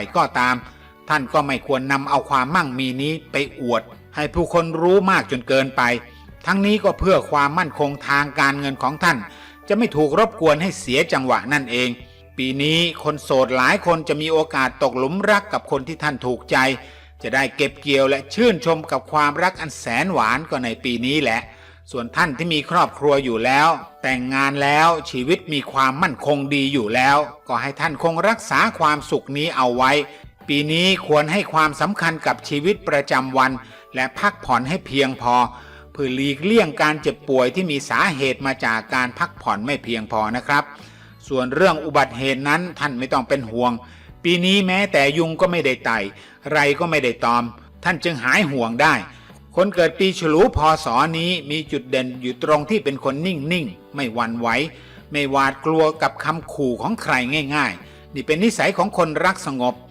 ร่ก็ตาม ท่านก็ไม่ควรนำเอาความมั่งมีนี้ไปอวด ให้ผู้คนรู้มากจนเกินไป ทั้งนี้ก็เพื่อความมั่นคงทางการเงินของท่าน จะไม่ถูกรบกวนให้เสียจังหวะนั่นเอง ปีนี้คนโสดหลายคนจะมีโอกาสตกหลุมรักกับคนที่ท่านถูกใจ จะได้เก็บเกี่ยวและชื่นชมกับความรักอันแสนหวานก็ในปีนี้แหละ ส่วนท่านที่มีครอบครัวอยู่แล้ว แต่งงานแล้วชีวิตมีความมั่นคงดีอยู่แล้ว ก็ให้ท่านคงรักษาความสุขนี้เอาไว้ ปีนี้ควรให้ความสำคัญกับชีวิตประจำวัน และพักผ่อนให้เพียงพอเพื่อหลีกเลี่ยงการเจ็บป่วยที่มีสาเหตุมาจากการพักผ่อนไม่เพียงพอนะครับ ส่วนเรื่องอุบัติเหตุนั้นท่านไม่ต้องเป็นห่วง ปีนี้แม้แต่ยุงก็ไม่ได้ไต่ไรก็ไม่ได้ตอม ท่านจึงหายห่วงได้ คนเกิดปีฉลูพศนี้มีจุดเด่นอยู่ตรงที่เป็นคนนิ่งๆ ไม่หวั่นไหว ไม่หวาดกลัวกับคำขู่ของใครง่าย ๆ นี่เป็นนิสัยของคนรักสงบ